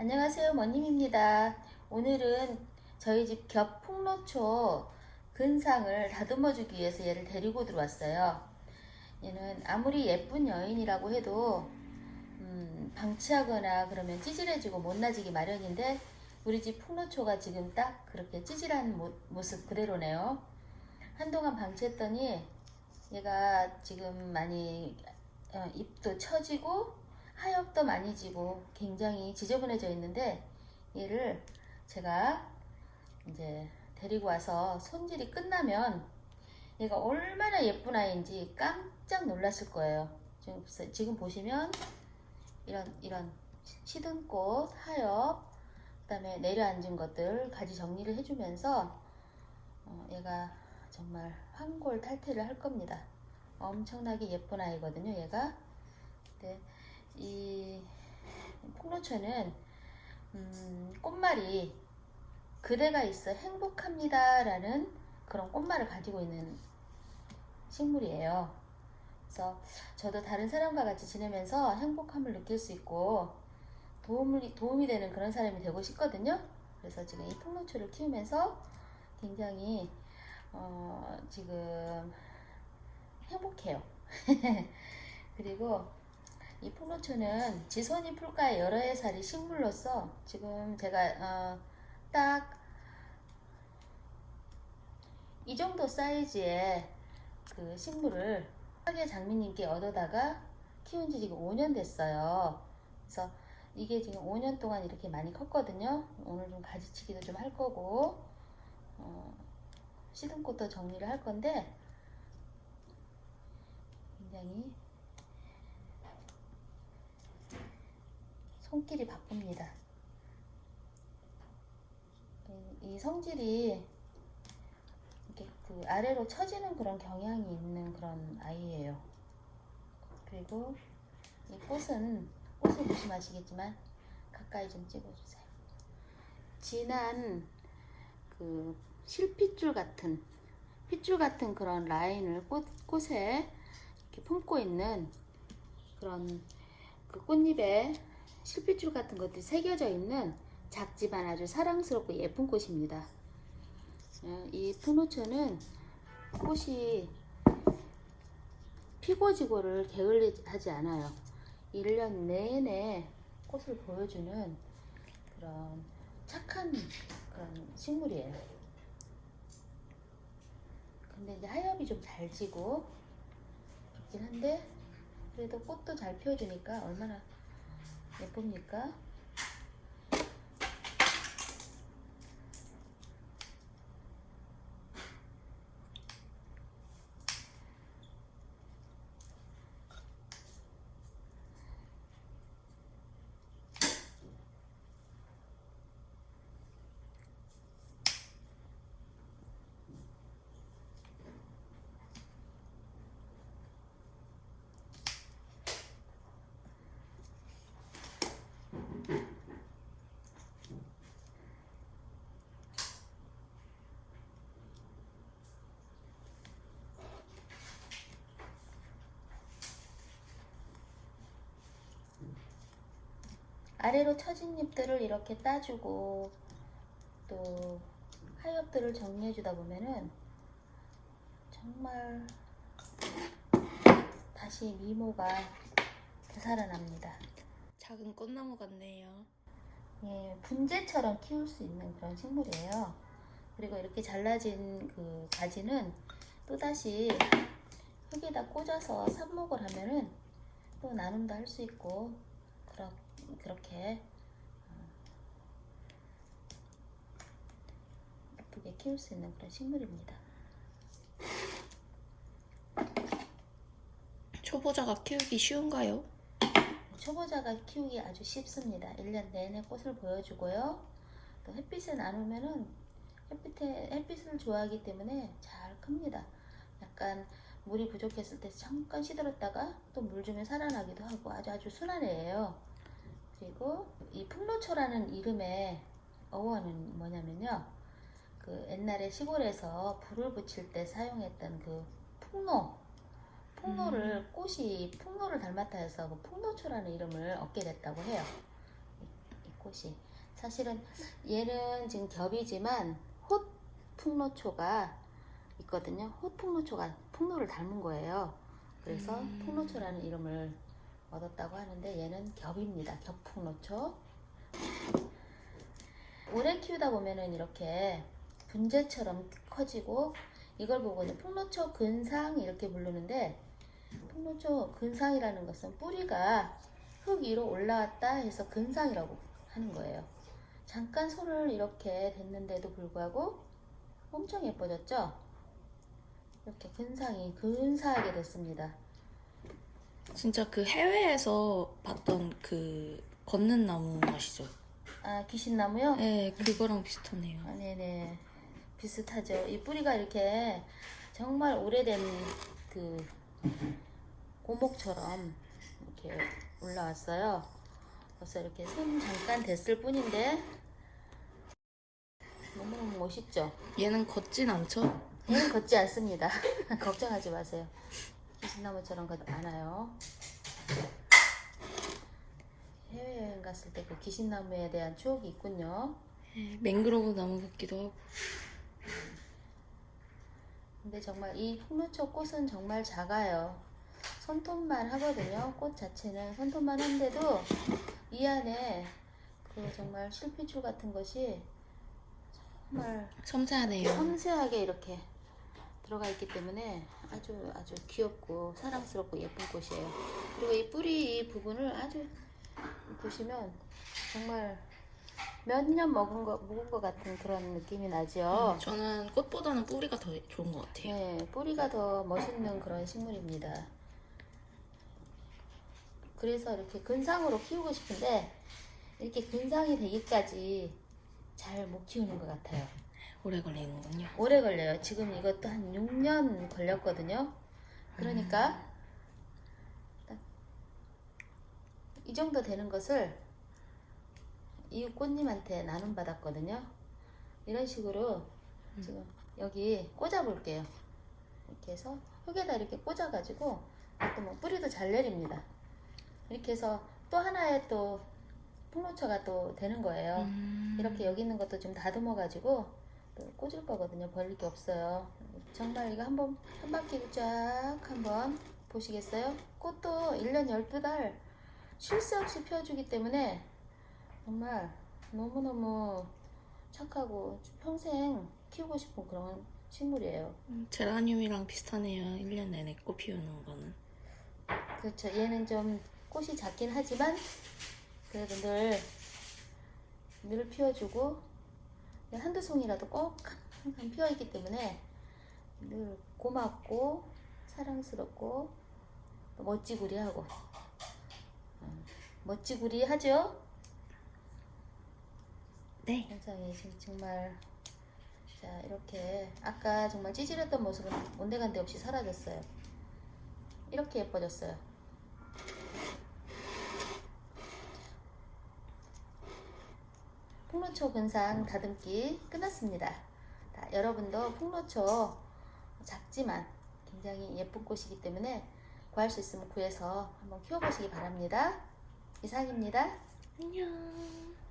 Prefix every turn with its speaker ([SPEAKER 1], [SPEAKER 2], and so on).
[SPEAKER 1] 안녕하세요, 머님입니다. 오늘은 저희 집겹 풍로초 근상을 다듬어 주기 위해서 얘를 데리고 들어왔어요. 얘는 아무리 예쁜 여인이라고 해도 음, 방치하거나 그러면 찌질해지고 못나지기 마련인데 우리 집 풍로초가 지금 딱 그렇게 찌질한 모, 모습 그대로네요. 한동안 방치했더니 얘가 지금 많이 어, 입도 처지고 하엽도 많이 지고 굉장히 지저분해져 있는데 얘를 제가 이제 데리고 와서 손질이 끝나면 얘가 얼마나 예쁜 아이인지 깜짝 놀랐을 거예요. 지금, 지금 보시면 이런 이런 시든 꽃, 하엽, 그 다음에 내려앉은 것들 가지 정리를 해주면서 어, 얘가 정말 황골 탈퇴를 할 겁니다. 엄청나게 예쁜 아이거든요, 얘가. 네, 이 폭로초는 음, 꽃말이 그대가 있어 행복합니다라는 그런 꽃말을 가지고 있는 식물이에요. 그래서 저도 다른 사람과 같이 지내면서 행복함을 느낄 수 있고 도움이, 도움이 되는 그런 사람이 되고 싶거든요. 그래서 지금 이 폭로초를 키우면서 굉장히 어, 지금 행복해요. 그리고 이 풍로초는 지선이 풀가의 여러 해살이 식물로서 지금 제가 어, 딱 이 정도 사이즈의 그 식물을 화계 장미님께 얻어다가 키운 지 지금 5년 됐어요. 그래서 이게 지금 5년 동안 이렇게 많이 컸거든요. 오늘 좀 가지치기도 좀 할 거고 어, 시든 꽃도 정리를 할 건데 굉장히 손길이 바쁩니다. 이- 이 성질이 이렇게 그 아래로 처지는 그런 경향이 있는 그런 아이예요. 그리고 이 꽃은 꽃을 보시면 아시겠지만 가까이 좀 찍어주세요. 진한 그 실핏줄 같은 핏줄 같은 그런 라인을 꽃, 꽃에 이렇게 품고 있는 그런 그 꽃잎에 실핏줄 같은 것들이 새겨져 있는 작지만 아주 사랑스럽고 예쁜 꽃입니다. 어, 이 푸노초는 꽃이 피고 지고를 게을리하지 않아요. 1년 내내 꽃을 보여주는 그런 착한 그런 식물이에요. 근데 이제 하엽이 좀 잘 지고 그렇긴 한데 그래도 꽃도 잘 피워주니까 얼마나 예쁩니까? 아래로 처진 잎들을 이렇게 따주고 또 하엽들을 정리해 주다 보면은 정말 다시 미모가 되살아납니다.
[SPEAKER 2] 작은 꽃나무 같네요.
[SPEAKER 1] 예, 분재처럼 키울 수 있는 그런 식물이에요. 그리고 이렇게 잘라진 그 가지는 또다시 흙에다 꽂아서 삽목을 하면은 또 나눔도 할 수 있고 그렇, 그렇게 어, 예쁘게 키울 수 있는 그런 식물입니다.
[SPEAKER 2] 초보자가 키우기 쉬운가요?
[SPEAKER 1] 초보자가 키우기 아주 쉽습니다. 1년 내내 꽃을 보여주고요. 또 햇빛에 나누면은 햇빛에, 햇빛을 좋아하기 때문에 잘 큽니다. 약간 물이 부족했을 때 잠깐 시들었다가 또 물 주면 살아나기도 하고 아주 아주 순한 애예요. 그리고 이 풍로초라는 이름의 어원은 뭐냐면요. 그 옛날에 시골에서 불을 붙일 때 사용했던 그 풍로 풍로를 꽃이 풍로를 닮았다 해서 그 풍로초라는 이름을 얻게 됐다고 해요. 이, 이 꽃이. 사실은 얘는 지금 겹이지만 홑 풍노초가 있거든요. 홑 풍노초가 풍노를 닮은 거예요. 그래서
[SPEAKER 2] 음.
[SPEAKER 1] 풍노초라는 이름을 얻었다고 하는데 얘는 겹입니다. 겹풍노초. 오래 키우다 보면은 이렇게 분재처럼 커지고 이걸 보고 이제 풍노초 근상 이렇게 부르는데 풍노초 근상이라는 것은 뿌리가 흙 위로 올라왔다 해서 근상이라고 하는 거예요. 잠깐 손을 이렇게 댔는데도 불구하고 엄청 예뻐졌죠? 이렇게 근상이 근사하게 됐습니다.
[SPEAKER 2] 진짜 그 해외에서 봤던 그 걷는 나무 아시죠?
[SPEAKER 1] 아 귀신나무요?
[SPEAKER 2] 네, 그거랑 비슷하네요.
[SPEAKER 1] 아, 네네 비슷하죠. 이 뿌리가 이렇게 정말 오래된 그 고목처럼 이렇게 올라왔어요. 그래서 이렇게 손 잠깐 댔을 뿐인데 너무너무 멋있죠.
[SPEAKER 2] 얘는 걷진 않죠?
[SPEAKER 1] 얘는 걷지 않습니다. 걱정하지 마세요. 귀신나무처럼 걷지 않아요. 해외여행 갔을 때그 귀신나무에 대한 추억이 있군요.
[SPEAKER 2] 네, 맹그로브 나무 같기도 하고.
[SPEAKER 1] 근데 정말 이 풍노초 꽃은 정말 작아요. 손톱만 하거든요. 꽃 자체는 손톱만 한데도 이 안에 그 정말 실피줄 같은 것이 정말
[SPEAKER 2] 섬세하네요.
[SPEAKER 1] 섬세하게 이렇게 들어가 있기 때문에 아주 아주 귀엽고 사랑스럽고 예쁜 꽃이에요. 그리고 이 뿌리 이 부분을 아주 보시면 정말 몇 년 먹은 거 먹은 것 같은 그런 느낌이 나죠.
[SPEAKER 2] 저는 꽃보다는 뿌리가 더 좋은 것 같아요.
[SPEAKER 1] 네, 뿌리가 더 멋있는 그런 식물입니다. 그래서 이렇게 근상으로 키우고 싶은데 이렇게 근상이 되기까지 잘 못 키우는 것 같아요.
[SPEAKER 2] 오래 걸리는군요.
[SPEAKER 1] 오래 걸려요. 지금 이것도 한 6년 걸렸거든요. 그러니까 딱이 정도 되는 것을 이웃 꽃님한테 나눔 받았거든요. 이런 식으로 지금 여기 꽂아 볼게요. 이렇게 해서 흙에다 이렇게 꽂아 가지고 또 뭐 뿌리도 잘 내립니다. 이렇게 해서 또 하나의 또 풍로초가 또 되는 거예요.
[SPEAKER 2] 음,
[SPEAKER 1] 이렇게 여기 있는 것도 좀 다듬어 가지고 또 꽂을 거거든요. 버릴 게 없어요. 정말 이거 한번 한 바퀴 쫙 한번 보시겠어요? 꽃도 1년 12달 쉴 새 없이 피워주기 때문에 정말 너무너무 착하고 평생 키우고 싶은 그런 식물이에요.
[SPEAKER 2] 음, 제라늄이랑 비슷하네요. 1년 내내 꽃 피우는 거는.
[SPEAKER 1] 그렇죠. 얘는 좀 꽃이 작긴 하지만 그래도 늘, 늘 피워주고 한두 송이라도 꼭 항상 피어있기 때문에 늘 고맙고 사랑스럽고 또 멋지구리하고 음, 멋지구리하죠?
[SPEAKER 2] 네.
[SPEAKER 1] 지금 정말 자 이렇게 아까 정말 찌질했던 모습은 온데간데 없이 사라졌어요. 이렇게 예뻐졌어요. 풍로초 근상 다듬기 끝났습니다. 자, 여러분도 풍로초 작지만 굉장히 예쁜 꽃이기 때문에 구할 수 있으면 구해서 한번 키워보시기 바랍니다. 이상입니다.
[SPEAKER 2] 안녕.